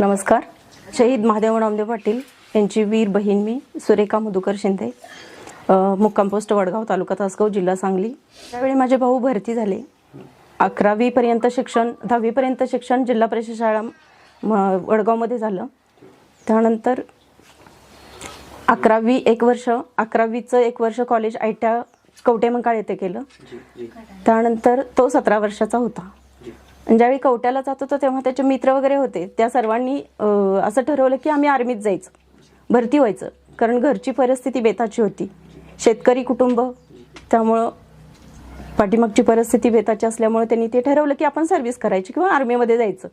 नमस्कार. शहीद महादेव नामदेव पाटील यांची वीर बहीण मी सुरेखा मधुकर शिंदे. मुक्काम पोस्ट वडगाव तालुका तासगाव जिल्हा सांगली. त्यावेळी माझे भाऊ भरती झाले. अकरावीपर्यंत शिक्षण दहावीपर्यंत शिक्षण जिल्हा परिषद शाळा म- वडगावमध्ये झालं. त्यानंतर अकरावी एक वर्ष अकरावीचं एक वर्ष college I T Kavathe Mahankal येथे केलं त्यानंतर तो सतरा वर्षाचा होता. ज्यावेळी कवट्याला जात होतो तेव्हा त्याचे मित्र वगैरे होते. त्या सर्वांनी असं ठरवलं की आम्ही आर्मीत जायचं. भरती व्हायचं. कारण घरची परिस्थिती बेताची होती. शेतकरी कुटुंब त्यामुळं पाठीमागची परिस्थिती बेताची असल्यामुळे त्यांनी ते ठरवलं की आपण सर्व्हिस करायची किंवा आर्मीमध्ये जायचं.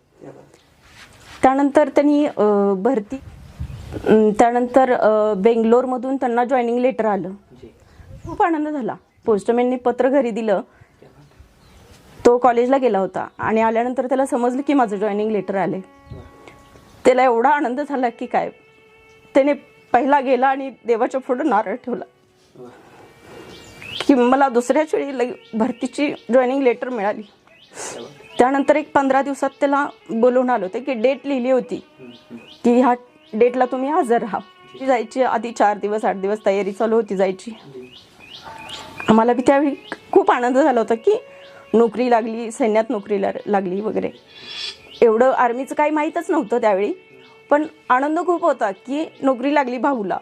त्यानंतर त्यांनी भरती त्यानंतर बेंगलोरमधून त्यांना जॉईनिंग लेटर आलं. खूप आनंद झाला. पोस्टमॅनने पत्र घरी दिलं. तो कॉलेजला गेला होता. आणि आल्यानंतर त्याला समजलं की माझं जॉईनिंग लेटर आले त्याला एवढा आनंद झाला की काय? त्याने पहिला गेला आणि देवाच्या पुढं नारळ ठेवला. की मला दुसऱ्याच वेळी भरतीची जॉईनिंग लेटर मिळाली. त्यानंतर एक पंधरा दिवसात त्याला बोलवून आलं होतं की डेट लिहिली होती. की ह्या डेटला तुम्ही हजर राहा. ती जायची आधी चार दिवस आठ दिवस तयारी चालू होती जायची. आम्हाला बी त्यावेळी खूप आनंद झाला होता की नोकरी लागली सैन्यात नोकरी ला- लागली वगैरे. एवढं आर्मीचं काही माहीतच नव्हतं त्यावेळी. पण आनंद खूप होता की नोकरी लागली भाऊला.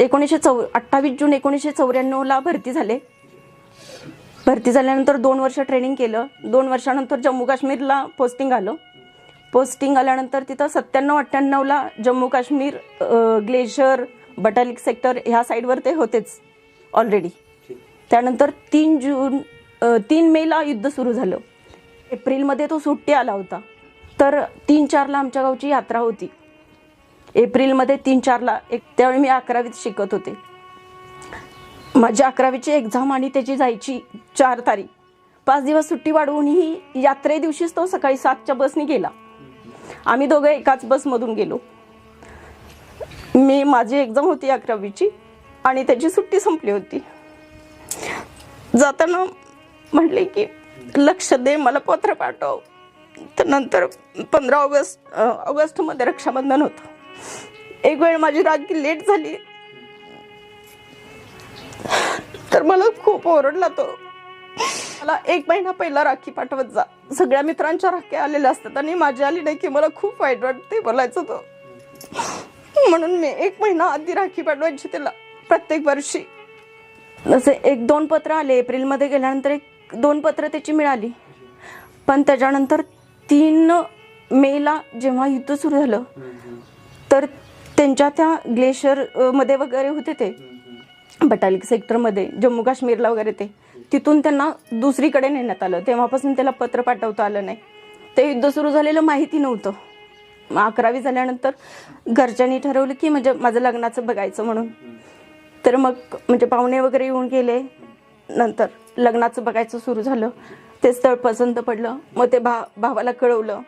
एकोणीसशे चौ अठ्ठावीस जून एकोणीसशे चौऱ्याण्णवला भरती झाले. भरती झाल्यानंतर दोन वर्ष ट्रेनिंग केलं. दोन वर्षानंतर जम्मू काश्मीरला पोस्टिंग आलं. पोस्टिंग आल्यानंतर तिथं सत्त्याण्णव अठ्ठ्याण्णवला जम्मू काश्मीर ग्लेशियर बटालिक सेक्टर ह्या साईडवर ते होतेच ऑलरेडी त्यानंतर तीन जून तीन मेला युद्ध सुरू झालं. एप्रिलमध्ये तो सुट्टी आला होता. तर तीन चारला आमच्या गावची यात्रा होती. एप्रिलमध्ये तीन चारला एक त्यावेळी मी अकरावीत शिकत होते. माझी अकरावीची एक्झाम आणि त्याची जायची चार तारीख. पाच दिवस सुट्टी वाढवून ही यात्रे दिवशीच तो सकाळी सातच्या बसने गेला. आम्ही दोघं एकाच बसमधून गेलो. मी माझी एक्झाम होती अकरावीची आणि त्याची सुट्टी संपली होती. जाताना म्हटले की लक्ष दे मला पत्र पाठव. तर नंतर पंधरा ऑगस्ट ऑगस्टमध्ये रक्षाबंधन होतं. एक वेळ माझी राखी लेट झाली. तर मला खूप ओरडला तो. मला एक महिना पहिला राखी पाठवत जा. सगळ्या मित्रांच्या राख्या आलेल्या असतात आणि माझी आली नाही की मला खूप वाईट वाटते बोलायचं तो म्हणून मी एक महिना आधी राखी पाठवायची त्याला प्रत्येक वर्षी. जसे एक दोन पत्र आले एप्रिलमध्ये गेल्यानंतर एक दोन पत्र त्याची मिळाली. पण त्याच्यानंतर तीन मेला जेव्हा युद्ध सुरू झालं तर त्यांच्या त्या ग्लेशियरमध्ये वगैरे होते ते. बटालिक सेक्टरमध्ये जम्मू काश्मीरला वगैरे ते. तिथून त्यांना दुसरीकडे नेण्यात आलं. तेव्हापासून त्याला पत्र पाठवता आलं नाही. ते युद्ध सुरू झालेलं माहिती नव्हतं. अकरावी झाल्यानंतर घरच्यांनी ठरवलं की म्हणजे माझं लग्नाचं बघायचं म्हणून. तर मग म्हणजे पाहुणे वगैरे येऊन गेले. नंतर लग्नाचं बघायचं सुरू झालं. ते स्थळ पसंत पडलं. मग ते भा भावाला कळवलं.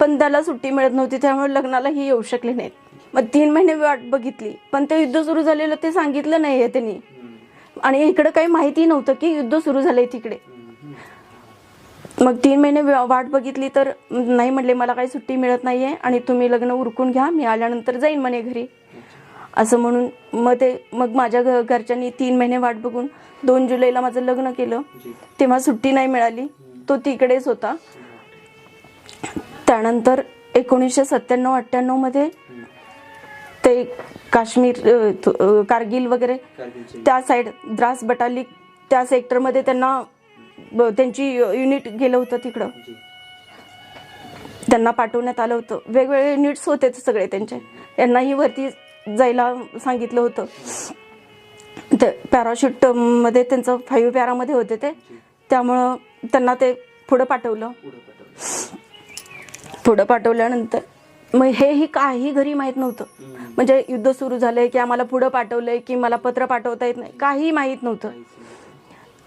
पण त्याला सुट्टी मिळत नव्हती त्यामुळे लग्नालाही येऊ शकले नाहीत. मग तीन महिने वाट बघितली. पण ते युद्ध सुरू झालेलं ते सांगितलं नाही आहे त्यांनी. आणि इकडं काही माहिती नव्हतं की युद्ध सुरू झालंय तिकडे. मग तीन महिने वाट बघितली तर नाही म्हणले मला काही सुट्टी मिळत नाहीये आणि तुम्ही लग्न उरकून घ्या. मी आल्यानंतर जाईन म्हणे घरी. असं म्हणून मग ते मग माझ्या घ- घरच्यांनी तीन महिने वाट बघून दोन जुलैला माझं लग्न केलं. तेव्हा सुट्टी नाही मिळाली. तो तिकडेच होता. त्यानंतर एकोणीसशे सत्त्याण्णव अठ्ठ्याण्णवमध्ये ते काश्मीर कारगिल वगैरे त्या साईड द्रास बटालिक त्या सेक्टरमध्ये त्यांना त्यांची युनिट गेलं होतं तिकडं. त्यांना पाठवण्यात आलं होतं. वेगवेगळे युनिट्स होते सगळे त्यांचे. यांनाही वरती जायला सांगितलं होतं. ते पॅराशूटमध्ये त्यांचं फाईव्ह पॅरामध्ये होते ते. त्यामुळं त्यांना ते पुढं पाठवलं. पुढं पाठवल्यानंतर मग हेही काही घरी माहीत नव्हतं. म्हणजे युद्ध सुरू झालंय की आम्हाला पुढं पाठवलंय की मला पत्र पाठवता येत नाही. काही माहीत नव्हतं.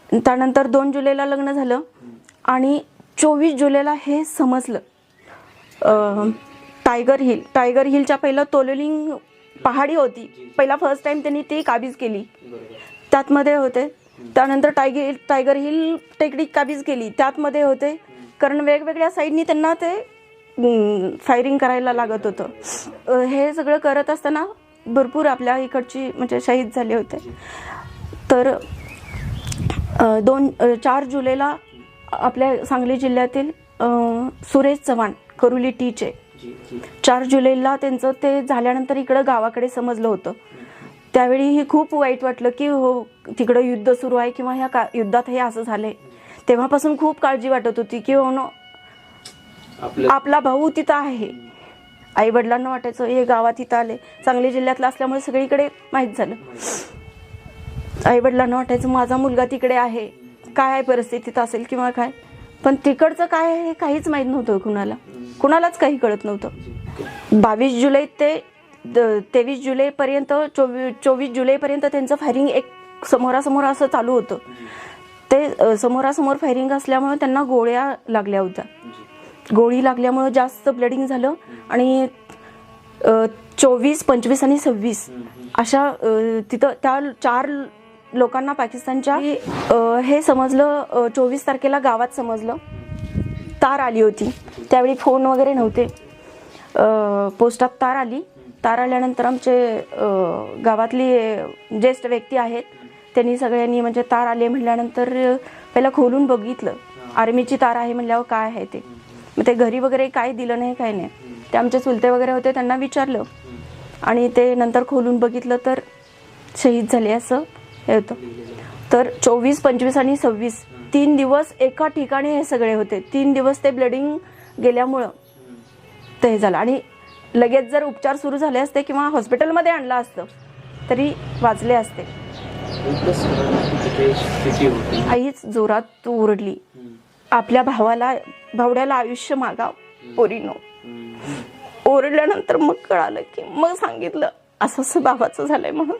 त्यानंतर दोन जुलैला लग्न झालं. आणि चोवीस जुलैला हे समजलं. Tiger hill. टायगर हिलच्या पहिलं तोलोलिंग पहाडी होती. पहिला फर्स्ट टाइम त्यांनी ती काबीज केली. त्यातमध्ये होते. त्यानंतर टायगर टायगर हिल टेकडी काबीज केली. त्यातमध्ये होते. कारण वेगवेगळ्या साईडनी त्यांना ते फायरिंग करायला लागत होतं. हे सगळं करत असताना भरपूर आपल्या इकडची म्हणजे शहीद झाले होते. तर दोन चार जुलैला आपल्या सांगली जिल्ह्यातील सुरेश चव्हाण करुली टीचे चार जुलैला त्यांचं ते झाल्यानंतर इकडं गावाकडे समजलं होतं. त्यावेळी ही खूप वाईट वाटलं की हो तिकडं युद्ध सुरू आहे किंवा ह्या का युद्धात हे असं झालंय. तेव्हापासून खूप काळजी वाटत होती की हो न आपलं आपला भाऊ तिथं आहे. आई वडिलांना वाटायचं हे गावात इथं आले. सांगली जिल्ह्यातलं असल्यामुळे सगळीकडे माहीत झालं. आई वडिलांना वाटायचं माझा मुलगा तिकडे आहे. काय आहे परिस्थितीत असेल किंवा काय? पण तिकडचं काय आहे हे काहीच माहीत नव्हतं कुणाला. कुणालाच काही कळत नव्हतं. बावीस जुलै ते तेवीस जुलैपर्यंत चोवीस चोवीस जुलैपर्यंत त्यांचं फायरिंग एक समोरासमोर असं चालू होतं. ते समोरासमोर फायरिंग असल्यामुळे त्यांना गोळ्या लागल्या होत्या. गोळी लागल्यामुळं जास्त ब्लडिंग झालं आणि चोवीस पंचवीस आणि सव्वीस अशा तिथं त्या चार लोकांना पाकिस्तानच्या हे समजलं चोवीस तारखेला गावात समजलं. तार आली होती. त्यावेळी फोन वगैरे नव्हते. पोस्टात तार आली. तार आल्यानंतर आमचे गावातली ज्येष्ठ व्यक्ती आहेत त्यांनी सगळ्यांनी म्हणजे तार आले म्हटल्यानंतर पहिला खोलून बघितलं. आर्मीची तार आहे म्हटल्यावर काय आहे ते. मग ते घरी वगैरे काय दिलं नाही काय नाही. ते आमचे चुलते वगैरे होते त्यांना विचारलं. आणि ते नंतर खोलून बघितलं तर शहीद झाले असं. हे होतं. तर चोवीस पंचवीस आणि सव्वीस तीन दिवस एका ठिकाणी हे सगळे होते. तीन दिवस ते ब्लडिंग गेल्यामुळं ते हे झालं. आणि लगेच जर उपचार सुरू झाले असते किंवा हॉस्पिटलमध्ये आणलं असतं तरी वाचले असते. आईच जोरात ओरडली. आपल्या भावाला भावड्याला आयुष्य मागाव पोरीनो. ओरडल्यानंतर मग कळालं की मग सांगितलं असं असं बाबाचं झालंय म्हणून.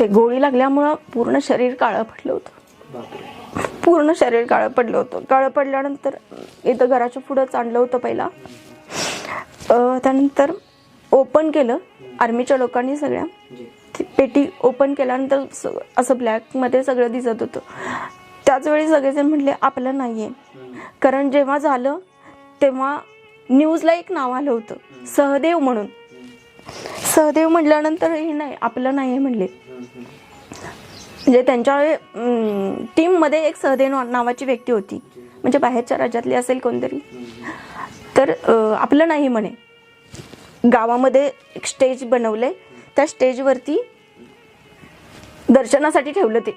ते गोळी लागल्यामुळं पूर्ण शरीर काळं पडलं होतं. पूर्ण शरीर काळं पडलं होतं. काळं पडल्यानंतर इथं घराच्या पुढंच आणलं होतं पहिला. त्यानंतर ओपन केलं. आर्मीच्या लोकांनी सगळ्या. ती पेटी ओपन केल्यानंतर असं ब्लॅकमध्ये सगळं दिसत होतं. त्याच वेळी सगळेजण म्हणले आपलं नाही आहे कारण जेव्हा झालं तेव्हा न्यूजला एक नाव आलं होतं. सहदेव म्हणून. सहदेव म्हटल्यानंतर हे नाही आपलं नाही आहे म्हणले. म्हणजे त्यांच्या टीममध्ये एक सहदेव नावाची व्यक्ती होती. म्हणजे बाहेरच्या राज्यातली असेल कोणतरी. तर आपलं नाही म्हणे. गावामध्ये एक स्टेज बनवले त्या स्टेजवरती दर्शनासाठी ठेवलं ते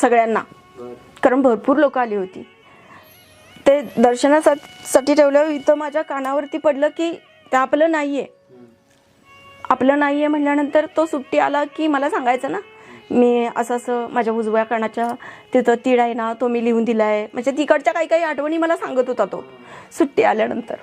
सगळ्यांना. कारण भरपूर लोक आली होती. ते दर्शनासाठी ठेवल्यावर इथं माझ्या कानावरती पडलं की ते आपलं नाही आहे आपलं नाही आहे म्हटल्यानंतर तो सुट्टी आला की मला सांगायचं ना मी असं असं माझ्या उजव्या कानाच्या तिथं तीळ आहे ना तो मी लिहून दिला आहे म्हणजे तिकडच्या काही काही आठवणी मला सांगत होता तो सुट्टी आल्यानंतर.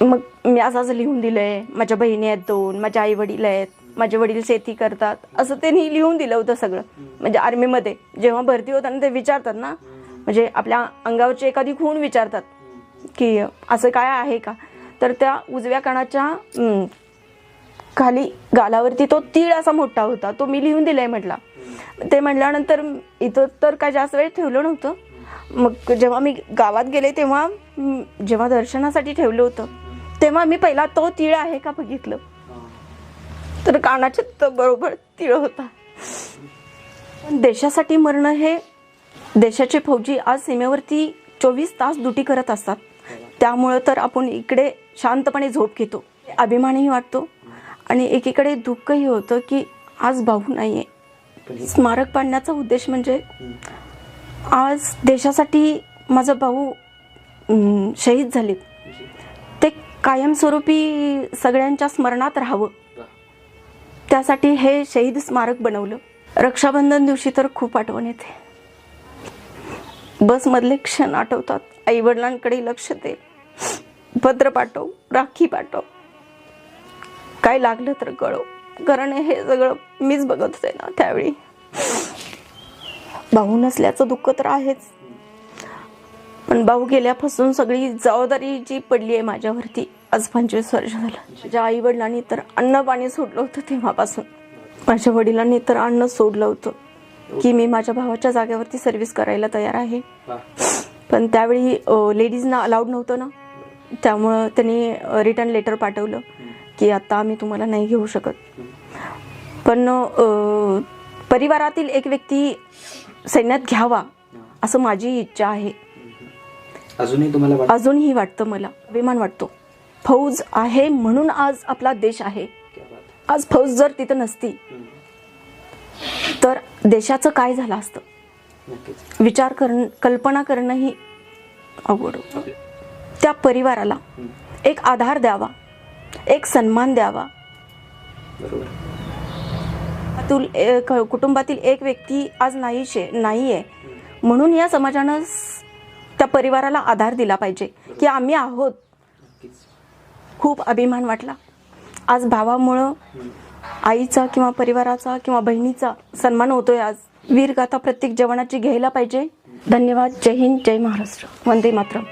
मग मी असं असं लिहून दिलं आहे माझ्या बहिणी आहेत दोन माझ्या आई वडील आहेत माझे वडील शेती करतात असं त्यांनी लिहून दिलं होतं सगळं. म्हणजे आर्मीमध्ये जेव्हा भरती होताना ते विचारतात ना म्हणजे आपल्या अंगावरची एखादी खूण विचारतात की असं काय आहे का? तर त्या उजव्या कानाच्या खाली गालावरती तो तीळ असा मोठा होता तो मी लिहून दिलाय म्हटला. ते म्हटल्यानंतर इथं तर काय जास्त वेळ ठेवलं नव्हतं. मग जेव्हा मी गावात गेले तेव्हा जेव्हा दर्शनासाठी ठेवलं होतं तेव्हा मी पहिला तो तीळ आहे का बघितलं. तर कानाच्या तर बरोबर तीळ होता. देशासाठी मरणं हे देशाचे फौजी आज सीमेवरती चोवीस तास ड्युटी करत असतात. त्यामुळं तर आपण इकडे शांतपणे झोप घेतो. अभिमानही वाटतो. आणि एकीकडे दुःखही होतं की आज भाऊ नाहीये. पण हे- स्मारक पाडण्याचा उद्देश म्हणजे आज देशासाठी माझा भाऊ शहीद झालेत जी. ते कायमस्वरूपी सगळ्यांच्या स्मरणात राहावं. त्यासाठी हे शहीद स्मारक बनवलं. रक्षाबंधन दिवशी तर खूप आठवण येते. बसमधले क्षण आठवतात. आई वडिलांकडे लक्ष दे. पत्र पाठव राखी पाठव. काय लागलं तर कळव कारण हे सगळं मीच बघत होते ना त्यावेळी. भाऊ नसल्याचं दुःख तर आहेच. पण भाऊ गेल्यापासून सगळी जबाबदारी जी पडली आहे माझ्यावरती आज पंचवीस वर्ष झालं. माझ्या आई वडिलांनी तर अन्न पाणी सोडलं होतं तेव्हापासून. माझ्या वडिलांनी तर अन्न सोडलं होतं की मी माझ्या भावाच्या जागेवरती सर्व्हिस करायला तयार आहे. पण त्यावेळी लेडीजना अलाउड नव्हतं ना. त्यामुळं त्यांनी रिटर्न लेटर पाठवलं. की आता आम्ही तुम्हाला नाही घेऊ शकत. पण परिवारातील एक व्यक्ती सैन्यात घ्यावा असं माझी इच्छा आहे. अजूनही तुम्हाला वाटतं? अजूनही वाटतं मला. अभिमान वाटतो. फौज आहे म्हणून आज आपला देश आहे. आज फौज जर तिथं नसती. तर देशाचं काय झालं असतं? विचार करण कल्पना करणंही अवघड होतं. आपल्या- त्या परिवाराला. एक आधार द्यावा. एक सन्मान द्यावा. तुल कुटुंबातील एक व्यक्ती आज नाहीशे नाही आहे म्हणून या समाजानं त्या परिवाराला आधार दिला पाहिजे की आम्ही आहोत. खूप अभिमान वाटला. आज भावामुळं. आईचा किंवा परिवाराचा किंवा बहिणीचा सन्मान होतोय आज. वीरगाथा प्रत्येक जवानाची घ्यायला पाहिजे. धन्यवाद. जय हिंद. जय महाराष्ट्र. वंदे मातरम.